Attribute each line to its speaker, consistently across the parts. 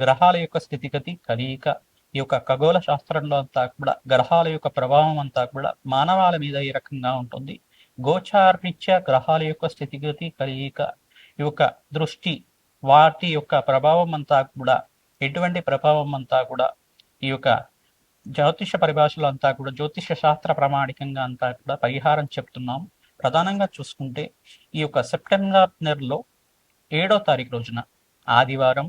Speaker 1: గ్రహాల యొక్క స్థితిగతి కలియిక ఈ యొక్క ఖగోళ శాస్త్రంలో అంతా కూడా గ్రహాల యొక్క ప్రభావం అంతా కూడా మానవాల మీద ఈ రకంగా ఉంటుంది. గోచారీత్యా గ్రహాల యొక్క స్థితిగతి కలియిక ఈ యొక్క దృష్టి వాటి యొక్క ప్రభావం అంతా కూడా ఎటువంటి ప్రభావం అంతా కూడా ఈ యొక్క జ్యోతిష పరిభాషలో అంతా కూడా జ్యోతిష శాస్త్ర ప్రామాణికంగా అంతా కూడా పరిహారం చెప్తున్నాం. ప్రధానంగా చూసుకుంటే ఈ యొక్క సెప్టెంబర్ నెలలో ఏడో తారీఖు రోజున ఆదివారం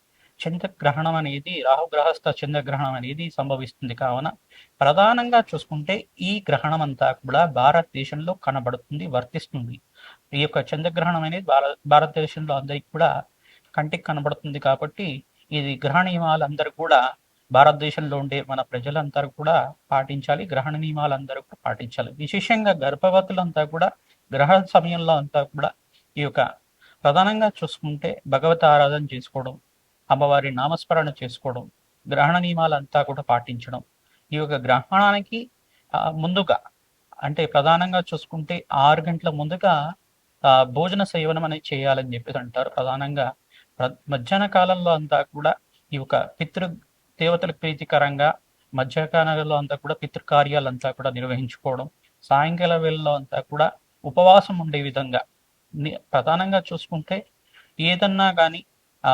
Speaker 1: చంద్రగ్రహణం అనేది రాహు గ్రహస్థ చంద్రగ్రహణం అనేది సంభవిస్తుంది. కావున ప్రధానంగా చూసుకుంటే ఈ గ్రహణం అంతా కూడా భారతదేశంలో కనబడుతుంది వర్తిస్తుంది. ఈ యొక్క చంద్రగ్రహణం అనేది భారత భారతదేశంలో అందరికి కూడా కంటికి కనబడుతుంది కాబట్టి ఇది గ్రహణ నియమాలు అందరూ కూడా భారతదేశంలో ఉండే మన ప్రజలందరూ కూడా పాటించాలి గ్రహణ నియమాలు అందరూ కూడా పాటించాలి. విశేషంగా గర్భవతులంతా కూడా గ్రహణ సమయంలో అంతా కూడా ఈ యొక్క ప్రధానంగా చూసుకుంటే భగవత ఆరాధన చేసుకోవడం అమ్మవారి నామస్మరణ చేసుకోవడం గ్రహణ నియమాలంతా కూడా పాటించడం. ఈ యొక్క గ్రహణానికి ముందుగా అంటే ప్రధానంగా చూసుకుంటే ఆరు గంటల ముందుగా ఆ, భోజన సేవనం అనేది చేయాలని చెప్పేసి అంటారు. ప్రధానంగా మధ్యాహ్న కాలంలో అంతా కూడా ఈ యొక్క పితృ దేవతలకు ప్రీతికరంగా మధ్యాహ్నంలో అంతా కూడా పితృకార్యాలంతా కూడా నిర్వహించుకోవడం సాయంకాల వేళలో అంతా కూడా ఉపవాసం ఉండే విధంగా ప్రధానంగా చూసుకుంటే ఏదన్నా కానీ ఆ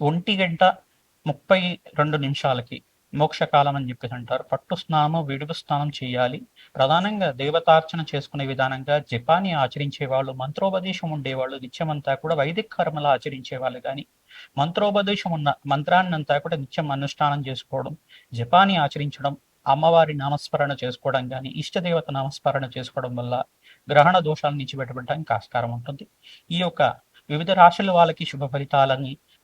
Speaker 1: ఒంటి గంట ముప్పై రెండు నిమిషాలకి మోక్షకాలం అని చెప్పేసి అంటారు. పట్టు స్నానము విడుగు స్నానం చేయాలి. ప్రధానంగా దేవతార్చన చేసుకునే విధానంగా జపాన్ని ఆచరించే వాళ్ళు మంత్రోపదేశం ఉండేవాళ్ళు నిత్యమంతా కూడా వైదిక కర్మలు ఆచరించే వాళ్ళు కానీ మంత్రోపదేశం ఉన్న మంత్రాన్ని అంతా కూడా నిత్యం అనుష్ఠానం చేసుకోవడం జపాన్ని ఆచరించడం అమ్మవారి నామస్మరణ చేసుకోవడం కానీ ఇష్టదేవత నామస్మరణ చేసుకోవడం వల్ల గ్రహణ దోషాలను నుంచి ఆస్కారం ఉంటుంది. ఈ యొక్క వివిధ రాశుల వాళ్ళకి శుభ ఫలితాలని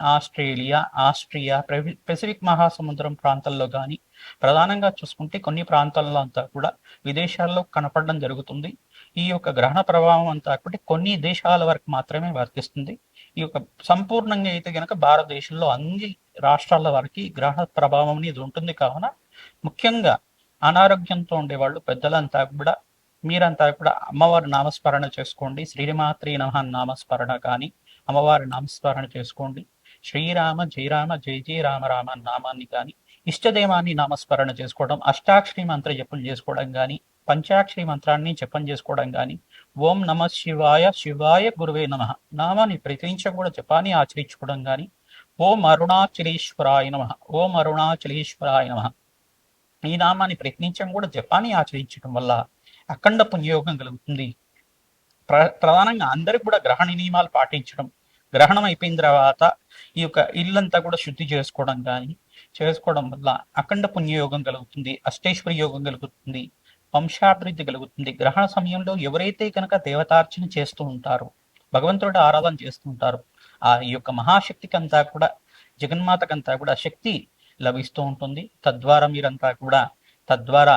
Speaker 1: ఆస్ట్రేలియా ఆస్ట్రియా పెవి- పెసిఫిక్ మహాసముద్రం ప్రాంతాల్లో కానీ ప్రధానంగా చూసుకుంటే కొన్ని ప్రాంతాల్లో అంతా కూడా విదేశాల్లో కనపడడం జరుగుతుంది. ఈ యొక్క గ్రహణ ప్రభావం అంతా కూడా కొన్ని దేశాల వరకు మాత్రమే వర్తిస్తుంది. ఈ యొక్క సంపూర్ణంగా అయితే గనక భారతదేశంలో అన్ని రాష్ట్రాల వరకు గ్రహణ ప్రభావం అనేది ఉంటుంది కావున ముఖ్యంగా అనారోగ్యంతో ఉండేవాళ్ళు పెద్దలంతా కూడా మీరంతా కూడా అమ్మవారి నామస్మరణ చేసుకోండి. శ్రీమాత్రి నమ నామస్మరణ కానీ అమ్మవారి నామస్మరణ చేసుకోండి. శ్రీరామ జయరామ జయ జయ రామ రామ నామాన్ని కానీ ఇష్టదేవాన్ని నామస్మరణ చేసుకోవడం అష్టాక్షరి మంత్ర జపం చేసుకోవడం కానీ పంచాక్షరి మంత్రాన్ని జపం చేసుకోవడం కానీ ఓం నమ శివాయ శివాయ గురువే నమ నామాన్ని ప్రతించ కూడా జపాన్ని ఆచరించుకోవడం కానీ ఓం అరుణాచలేశ్వరాయ నమ ఓం అరుణాచలేశ్వరాయ నమ. ఈ నామాన్ని ప్రయత్నించడం కూడా జపాన్ని ఆచరించడం వల్ల అఖండ పుణ్యయోగం కలుగుతుంది. ప్ర ప్రధానంగా అందరికి కూడా గ్రహణ నియమాలు పాటించడం గ్రహణం అయిపోయిన తర్వాత ఈ యొక్క ఇల్లంతా కూడా శుద్ధి చేసుకోవడం కానీ చేసుకోవడం వల్ల అఖండ పుణ్యయోగం కలుగుతుంది అష్టేశ్వరి యోగం కలుగుతుంది వంశాభివృద్ధి కలుగుతుంది. గ్రహణ సమయంలో ఎవరైతే కనుక దేవతార్చన చేస్తూ ఉంటారో భగవంతుడు ఆరాధన చేస్తూ ఉంటారో ఆ ఈ యొక్క మహాశక్తికి అంతా కూడా జగన్మాతకంతా కూడా శక్తి లభిస్తూ ఉంటుంది. తద్వారా మీరంతా కూడా తద్వారా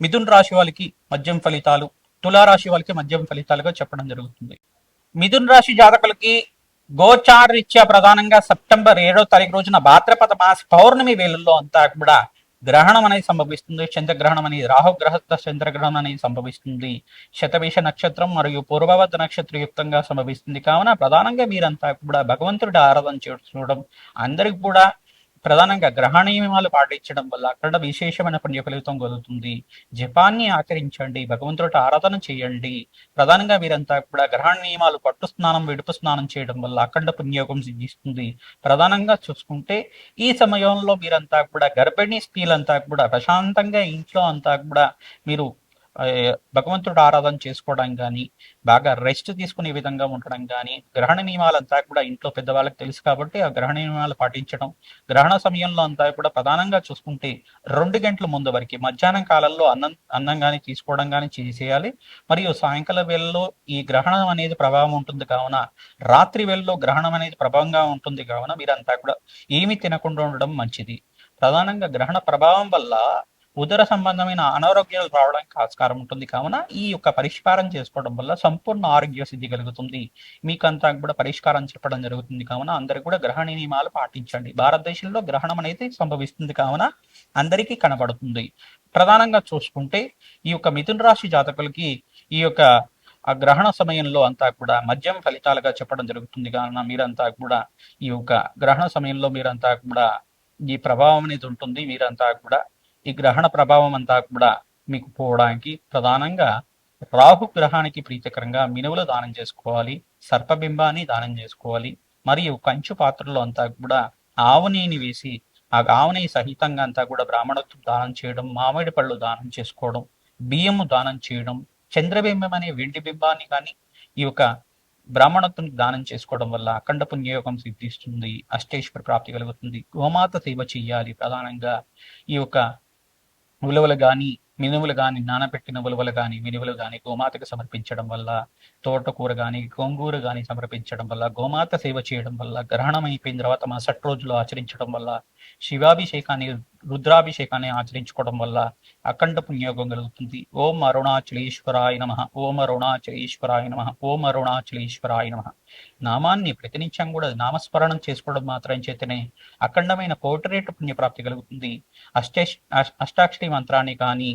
Speaker 1: మిథున్ రాశి వాళ్ళకి మద్యం ఫలితాలు తులారాశి వాళ్ళకి మద్యం ఫలితాలుగా చెప్పడం జరుగుతుంది. మిథున్ రాశి జాతకులకి గోచారరీత్యా ప్రధానంగా సెప్టెంబర్ ఏడో తారీఖు రోజున భాద్రపద మాస పౌర్ణమి వేళల్లో అంతా కూడా గ్రహణం అనేది సంభవిస్తుంది. చంద్రగ్రహణం అనేది రాహుగ్రహ చంద్రగ్రహణం అనేది సంభవిస్తుంది. శతభిష నక్షత్రం మరియు పూర్వవద్ద నక్షత్ర యుక్తంగా సంభవిస్తుంది. కావున ప్రధానంగా మీరంతా కూడా భగవంతుడి ఆరాధన చేసుకోవడం అందరికి కూడా ప్రధానంగా గ్రహణ నియమాలు పాటించడం వల్ల అక్కడ విశేషమైన పుణ్య ఫలితం కలుగుతుంది. జపాన్ని ఆచరించండి భగవంతుడి ఆరాధన చేయండి. ప్రధానంగా మీరంతా కూడా గ్రహణ నియమాలు పట్టు స్నానం విడుపు స్నానం చేయడం వల్ల అఖండ పుణ్యోగం సిద్ధిస్తుంది. ప్రధానంగా చూసుకుంటే ఈ సమయంలో మీరంతా కూడా గర్భిణీ స్త్రీలంతా కూడా ప్రశాంతంగా ఇంట్లో అంతా కూడా మీరు భగవంతుడు ఆరాధన చేసుకోవడం కానీ బాగా రెస్ట్ తీసుకునే విధంగా ఉండడం కానీ గ్రహణ నియమాలంతా కూడా ఇంట్లో పెద్దవాళ్ళకి తెలుసు కాబట్టి ఆ గ్రహణ నియమాలు పాటించడం గ్రహణ సమయంలో అంతా కూడా ప్రధానంగా చూసుకుంటే రెండు గంటల ముందు వరకు మధ్యాహ్నం కాలంలో అన్నం అన్నం కానీ తీసుకోవడం కానీ చేసేయాలి. మరియు సాయంకాల వేళలో ఈ గ్రహణం అనేది ప్రభావం ఉంటుంది కావున రాత్రి వేళలో గ్రహణం అనేది ప్రభావంగా ఉంటుంది కావున మీరంతా కూడా ఏమి తినకుండా ఉండడం మంచిది. ప్రధానంగా గ్రహణ ప్రభావం వల్ల ఉదర సంబంధమైన అనారోగ్యాలు రావడానికి ఆస్కారం ఉంటుంది. కావున ఈ యొక్క పరిష్కారం చేసుకోవడం వల్ల సంపూర్ణ ఆరోగ్య సిద్ధి కలుగుతుంది. మీకు అంతా కూడా పరిష్కారం చెప్పడం జరుగుతుంది. కావున అందరు కూడా గ్రహణ నియమాలు పాటించండి. భారతదేశంలో గ్రహణం అనేది సంభవిస్తుంది. కావున అందరికీ కనబడుతుంది. ప్రధానంగా చూసుకుంటే ఈ యొక్క మిథున రాశి జాతకులకి ఈ యొక్క ఆ గ్రహణ సమయంలో అంతా కూడా మద్యం ఫలితాలుగా చెప్పడం జరుగుతుంది. కావున మీరంతా కూడా ఈ యొక్క గ్రహణ సమయంలో మీరంతా కూడా ఈ ప్రభావం అనేది ఉంటుంది. మీరంతా కూడా ఈ గ్రహణ ప్రభావం అంతా కూడా మీకు పోవడానికి ప్రధానంగా రాహు గ్రహానికి ప్రీతికరంగా మినువులు దానం చేసుకోవాలి సర్పబింబాన్ని దానం చేసుకోవాలి మరియు కంచు పాత్రలో అంతా కూడా ఆవు నెయ్యిని వేసి ఆ ఆవు నెయ్యి సహితంగా అంతా కూడా బ్రాహ్మణత్వం దానం చేయడం మామిడి పళ్ళు దానం చేసుకోవడం బియ్యము దానం చేయడం చంద్రబింబం అనే వెండి బింబాన్ని కానీ ఈ యొక్క బ్రాహ్మణత్వానికి దానం చేసుకోవడం వల్ల అఖండ పుణ్యయోగం సిద్ధిస్తుంది అష్టేశ్వర ప్రాప్తి కలుగుతుంది గోమాత సేవ చెయ్యాలి ప్రధానంగా. ఈ యొక్క ఉలవలు కానీ మినుములు కానీ నానబెట్టిన ఉలవలు కానీ మినుములు కానీ గోమాతకు సమర్పించడం వల్ల తోటకూర కానీ గోంగూర కానీ సమర్పించడం వల్ల గోమాత సేవ చేయడం వల్ల గ్రహణం అయిపోయిన తర్వాత మరుసటి రోజులు ఆచరించడం వల్ల శివాభిషేకాన్ని రుద్రాభిషేకాన్ని ఆచరించుకోవడం వల్ల అఖండ పుణ్యోగం కలుగుతుంది. ఓం అరుణాచలేశ్వరాయ నమ. ఓం అరుణాచలేశ్వరాయ నమ. ఓం అరుణాచలేశ్వరాయ నమ. నామాన్ని ప్రతినిత్యం కూడా నామస్మరణం చేసుకోవడం మాత్రం చేతనే అఖండమైన కోటిరేటు పుణ్యప్రాప్తి కలుగుతుంది. అష్టే అష్టాక్షరి మంత్రాన్ని కానీ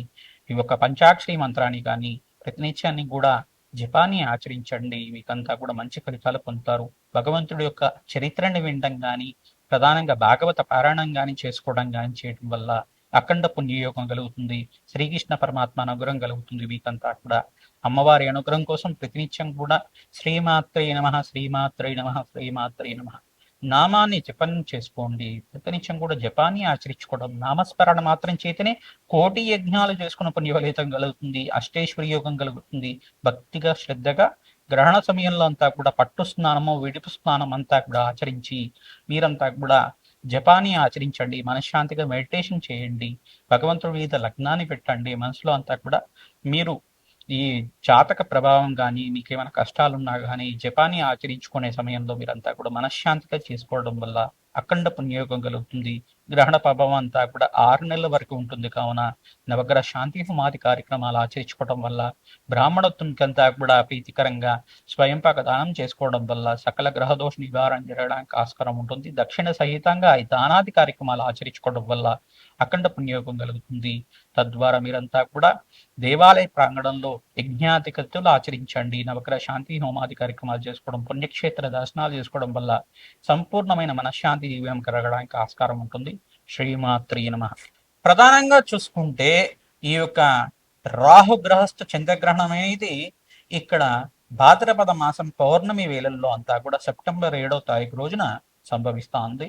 Speaker 1: ఈ యొక్క పంచాక్షరి మంత్రాన్ని కానీ ప్రతినిత్యాన్ని కూడా జపాన్ని ఆచరించండి. మీకంతా కూడా మంచి ఫలితాలు పొందుతారు. భగవంతుడి యొక్క చరిత్రని వినడం కానీ ప్రధానంగా భాగవత పారాయణం కానీ చేసుకోవడం కానీ చేయడం వల్ల అఖండ పుణ్యయోగం కలుగుతుంది. శ్రీకృష్ణ పరమాత్మ అనుగ్రహం కలుగుతుంది మీకంతా కూడా. అమ్మవారి అనుగ్రహం కోసం ప్రతినిత్యం కూడా శ్రీమాత్రే నమ శ్రీమాత్రే నమ శ్రీమాత్రే నమ. నామాన్ని జపం చేసుకోండి. ప్రతినిత్యం కూడా జపాన్ని ఆచరించుకోవడం నామస్మరణ మాత్రం చేతనే కోటి యజ్ఞాలు చేసుకున్న పుణ్యఫలితం కలుగుతుంది. అష్టేశ్వరి యోగం కలుగుతుంది. భక్తిగా శ్రద్ధగా గ్రహణ సమయంలో అంతా కూడా పట్టు స్నానము విడుపు స్నానం అంతా కూడా ఆచరించి మీరంతా కూడా జపాన్ని ఆచరించండి మనశ్శాంతిగా మెడిటేషన్ చేయండి భగవంతుడి మీద లగ్నాన్ని పెట్టండి మనసులో అంతా కూడా మీరు ఈ జాతక ప్రభావం కానీ మీకు ఏమైనా కష్టాలున్నా కానీ జపాన్ని ఆచరించుకునే సమయంలో మీరంతా కూడా మనశ్శాంతిగా చేసుకోవడం వల్ల అఖండ పుణ్యయోగం కలుగుతుంది. గ్రహణ ప్రభావం అంతా కూడా ఆరు నెలల వరకు ఉంటుంది. కావున నవగ్రహ శాంతి సమాధి కార్యక్రమాలు ఆచరించుకోవడం వల్ల బ్రాహ్మణత్వంకంతా కూడా ప్రీతికరంగా స్వయంపాక దానం చేసుకోవడం వల్ల సకల గ్రహ దోష నివారణ జరగడానికి ఆస్కారం ఉంటుంది. దక్షిణ సహితంగా ఈ దానాది కార్యక్రమాలు ఆచరించుకోవడం వల్ల అఖండ పుణ్యోగం కలుగుతుంది. తద్వారా మీరంతా కూడా దేవాలయ ప్రాంగణంలో యజ్ఞాధికతులు ఆచరించండి. నవగ్రహ శాంతి హోమాది కార్యక్రమాలు చేసుకోవడం పుణ్యక్షేత్ర దర్శనాలు చేసుకోవడం వల్ల సంపూర్ణమైన మనశ్శాంతి జీవం కలగడానికి ఆస్కారం ఉంటుంది. శ్రీమాత్రి నమ. ప్రధానంగా చూసుకుంటే ఈ యొక్క రాహు గ్రహస్థ చంద్రగ్రహణం అనేది ఇక్కడ భాద్రపద మాసం పౌర్ణమి వేళల్లో అంతా కూడా సెప్టెంబర్ ఏడో తారీఖు రోజున సంభవిస్తోంది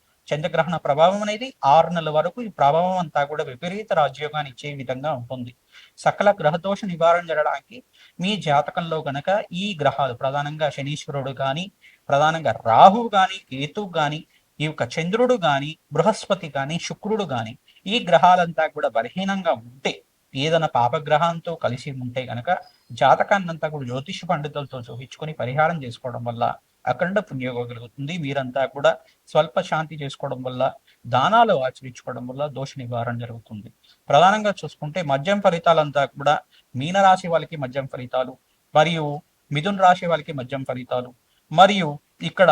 Speaker 1: చంద్రగ్రహణ ప్రభావం అనేది ఆరు నెలల వరకు ఈ ప్రభావం అంతా కూడా విపరీత రాజయోగాన్ని ఇచ్చే విధంగా ఉంటుంది. సకల గ్రహదోష నివారణ జరగడానికి మీ జాతకంలో గనక ఈ గ్రహాలు ప్రధానంగా శనీశ్వరుడు కానీ ప్రధానంగా రాహువు కానీ కేతువు కానీ ఈ యొక్క చంద్రుడు కానీ బృహస్పతి కానీ శుక్రుడు కానీ ఈ గ్రహాలంతా కూడా బలహీనంగా ఉంటే ఏదైనా పాపగ్రహంతో కలిసి ఉంటే గనక జాతకాన్నంతా కూడా జ్యోతిష పండితులతో చూపించుకొని పరిహారం చేసుకోవడం వల్ల అఖండ పుణ్యోగం కలుగుతుంది. మీరంతా కూడా స్వల్ప శాంతి చేసుకోవడం వల్ల దానాలు ఆచరించుకోవడం వల్ల దోష నివారణ జరుగుతుంది. ప్రధానంగా చూసుకుంటే మద్యం ఫలితాలంతా కూడా మీనరాశి వాళ్ళకి మద్యం ఫలితాలు మరియు మిథున్ రాశి వాళ్ళకి మద్యం ఫలితాలు మరియు ఇక్కడ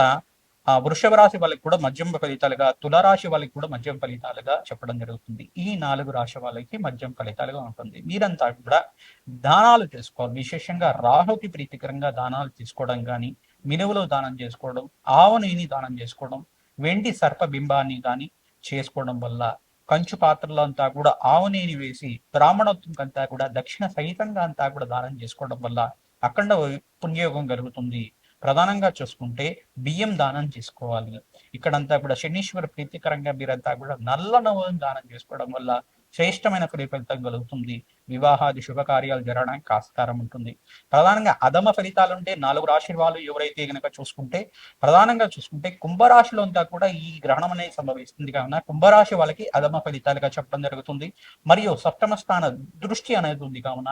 Speaker 1: ఆ వృషభ రాశి వాళ్ళకి కూడా మద్యం ఫలితాలుగా తులరాశి వాళ్ళకి కూడా మద్యం ఫలితాలుగా చెప్పడం జరుగుతుంది. ఈ నాలుగు రాశి వాళ్ళకి మద్యం ఫలితాలుగా ఉంటుంది. మీరంతా కూడా దానాలు చేసుకోవాలి. విశేషంగా రాహుకి ప్రీతికరంగా దానాలు తీసుకోవడం కానీ మినువులు దానం చేసుకోవడం ఆవు నెయ్యిని దానం చేసుకోవడం వెండి సర్ప బింబాన్ని కానీ చేసుకోవడం వల్ల కంచు పాత్రలో అంతా కూడా ఆవు వేసి బ్రాహ్మణత్వం అంతా కూడా దక్షిణ సహితంగా అంతా కూడా దానం చేసుకోవడం వల్ల అఖండ పుణ్యయోగం కలుగుతుంది. ప్రధానంగా చూసుకుంటే బియ్యం దానం చేసుకోవాలి. ఇక్కడంతా కూడా శనీశ్వర ప్రీతికరంగా మీరంతా కూడా నల్ల నవ్వులను దానం చేసుకోవడం వల్ల శ్రేష్టమైన ఫలితం కలుగుతుంది. వివాహాది శుభకార్యాలు జరగడానికి ఆస్కారం ఉంటుంది. ప్రధానంగా అధమ ఫలితాలు ఉంటే నాలుగు రాశి వాళ్ళు ఎవరైతే గనక చూసుకుంటే ప్రధానంగా చూసుకుంటే కుంభరాశిలో అంతా కూడా ఈ గ్రహణం అనేది సంభవిస్తుంది కావున కుంభరాశి వాళ్ళకి అధమ ఫలితాలుగా చెప్పడం జరుగుతుంది. మరియు సప్తమ స్థాన దృష్టి అనేది ఉంది కావున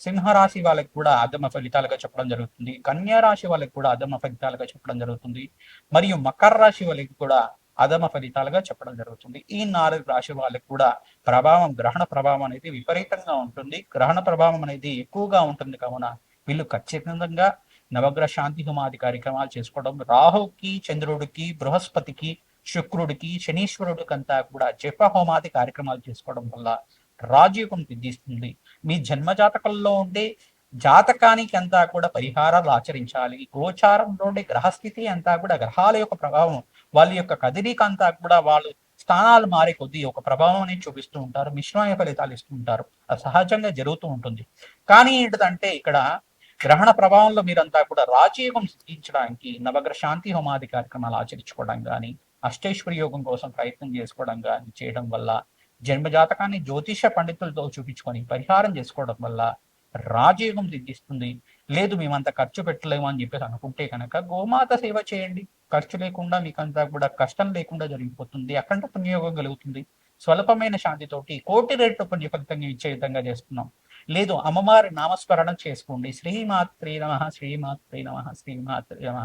Speaker 1: సింహరాశి వాళ్ళకి కూడా అధమ ఫలితాలుగా చెప్పడం జరుగుతుంది. కన్యా రాశి వాళ్ళకి కూడా అధమ ఫలితాలుగా చెప్పడం జరుగుతుంది. మరియు మకర రాశి వాళ్ళకి కూడా అధమ ఫలితాలుగా చెప్పడం జరుగుతుంది. ఈ నాలుగు రాశి వాళ్ళకి కూడా ప్రభావం గ్రహణ ప్రభావం అనేది విపరీతంగా ఉంటుంది. గ్రహణ ప్రభావం అనేది ఎక్కువగా ఉంటుంది కావున వీళ్ళు ఖచ్చితంగా నవగ్రహ శాంతి హోమాది కార్యక్రమాలు చేసుకోవడం రాహుకి చంద్రుడికి బృహస్పతికి శుక్రుడికి శనీశ్వరుడికి అంతా కూడా జప హోమాది కార్యక్రమాలు చేసుకోవడం వల్ల రాజయోగం సిద్ధిస్తుంది. మీ జన్మ జాతకంలో ఉండే జాతకానికి అంతా కూడా పరిహారాలు ఆచరించాలి. గోచారంలో ఉండే గ్రహస్థితి అంతా కూడా గ్రహాల యొక్క ప్రభావం వాళ్ళ యొక్క కదిలిక అంతా కూడా వాళ్ళు స్థానాలు మారే కొద్దీ ఒక ప్రభావం అనేది చూపిస్తూ ఉంటారు మిశ్రమ ఫలితాలు ఇస్తూ ఉంటారు. అది సహజంగా జరుగుతూ ఉంటుంది. కానీ ఏంటంటే ఇక్కడ గ్రహణ ప్రభావంలో మీరంతా కూడా రాజయోగం సిద్ధించడానికి నవగ్రహ శాంతి హోమాది కార్యక్రమాలు ఆచరించుకోవడం కానీ అష్టేశ్వరి యోగం కోసం ప్రయత్నం చేసుకోవడం కానీ చేయడం వల్ల జన్మ జాతకాన్ని జ్యోతిష పండితులతో చూపించుకొని పరిహారం చేసుకోవడం వల్ల రాజయోగం సిద్ధిస్తుంది. లేదు మేమంత ఖర్చు పెట్టలేము అని చెప్పేసి అనుకుంటే కనుక గోమాత సేవ చేయండి. ఖర్చు లేకుండా మీకు అంతా కూడా కష్టం లేకుండా జరిగిపోతుంది. అఖండ పుణ్యయోగం కలుగుతుంది. స్వల్పమైన శాంతితోటి కోటి రేట్లు పుణ్య ఫలితంగా ఇచ్చే విధంగా చేస్తున్నాం. లేదు అమ్మవారి నామస్మరణం చేసుకోండి. శ్రీమాత్రి నమ శ్రీమాత్రి నమ శ్రీమాత్రి నమ.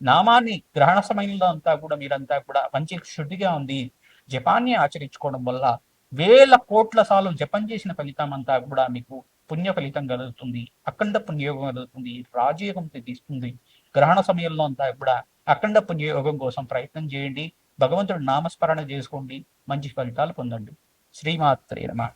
Speaker 1: నామాన్ని గ్రహణ సమయంలో అంతా కూడా మీరంతా కూడా మంచి శుద్ధిగా ఉంది జపాన్ని ఆచరించుకోవడం వల్ల వేల కోట్ల సార్లు జపం చేసిన ఫలితం అంతా కూడా మీకు పుణ్య ఫలితం కలుగుతుంది. అఖండ పుణ్యయోగం కలుగుతుంది. రాజయోగం తీస్తుంది గ్రహణ సమయంలో అంతా కూడా అఖండ పుణ్యయోగం కోసం ప్రయత్నం చేయండి. భగవంతుడు నామస్మరణ చేసుకోండి. మంచి ఫలితాలు పొందండి. శ్రీమాత్రే నమ.